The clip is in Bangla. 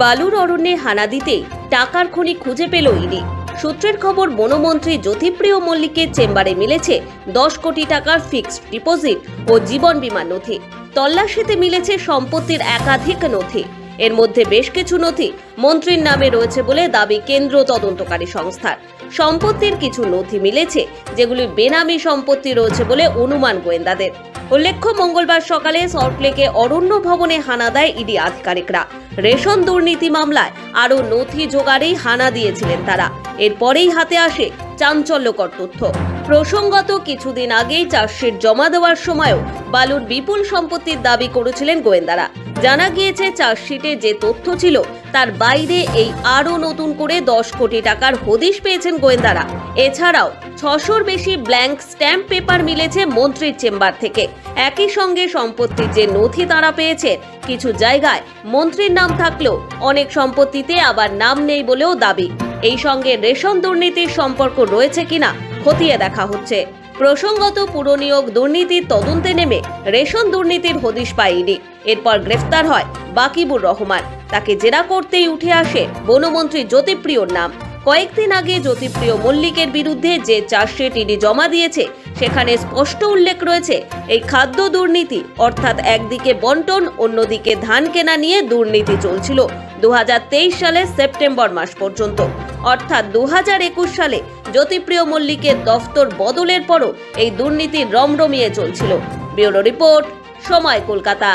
বালুর অরণ্যে হানা দিতেই টাকার খনি খুঁজে পেল ইডি সূত্রের খবর, বনমন্ত্রী জ্যোতিপ্রিয় মল্লিকের চেম্বারে মিলেছে দশ কোটি টাকার ফিক্সড ডিপোজিট ও জীবন বীমা নথি। তল্লাশিতে মিলেছে সম্পত্তির একাধিক নথি। এর মধ্যে বেশ কিছু নথি মন্ত্রীর নামে রয়েছে বলে দাবি কেন্দ্র তদন্তকারী সংস্থার। সম্পত্তির কিছু নথি মিলেছে, যেগুলি বেনামি সম্পত্তি রয়েছে বলে অনুমান গোয়েন্দাদের। উল্লেখ্য, মঙ্গলবার সকালে সল্টলেকে অরণ্য ভবনে হানা দেয় ইডি আধিকারিকরা। রেশন দুর্নীতি মামলায় আরও নথি জোগাড়েই হানা দিয়েছিলেন তারা। এরপরেই হাতে আসে চাঞ্চল্যকর তথ্য। প্রসঙ্গত কিছুদিন আগেই চার্জশিট জমা দেওয়ার সময়ও বালুর বিপুল সম্পত্তির দাবি করেছিলেন গোয়েন্দারা। জানা গিয়েছে, চার্জশিটে যে তথ্য ছিল, তার বাইরে এই আরও নতুন করে দশ কোটি টাকার হদিশ পেয়েছেন গোয়েন্দারা। এছাড়াও, ছশোর বেশি ব্ল্যাঙ্ক স্ট্যাম্প পেপার মিলেছে মন্ত্রীর চেম্বার থেকে। একই সঙ্গে সম্পত্তির যে নথি তারা পেয়েছেন কিছু জায়গায় মন্ত্রীর নাম থাকলেও অনেক সম্পত্তিতে আবার নাম নেই বলেও দাবি। এই সঙ্গে রেশন দুর্নীতির সম্পর্ক রয়েছে কিনা খতিয়ে দেখা হচ্ছে। প্রসঙ্গত পুরনিয়োগ দুর্নীতির তদন্তে নেমে রেশন দুর্নীতির হদিশ পায় ইডি। এরপর গ্রেফতার হয় বাকিবুর রহমান। তাকে জেরা করতেই উঠে আসে বনমন্ত্রী জ্যোতিপ্রিয়র নাম। কয়েকদিন আগে জ্যোতিপ্রিয় মল্লিকের বিরুদ্ধে যে চার্জশিট ইডি জমা দিয়েছে, সেখানে স্পষ্ট উল্লেখ রয়েছে, এই খাদ্য দুর্নীতি, অর্থাৎ একদিকে বন্টন, অন্যদিকে ধান কেনা নিয়ে দুর্নীতি চলছিল দু হাজার তেইশ সালে সেপ্টেম্বর মাস পর্যন্ত। অর্থাৎ দু হাজার একুশ সালে জ্যোতিপ্রিয় মল্লিকের দফতর বদলের পরও এই দুর্নীতি রমরমিয়ে চলছিল। ব্যুরো রিপোর্ট, সময় কলকাতা।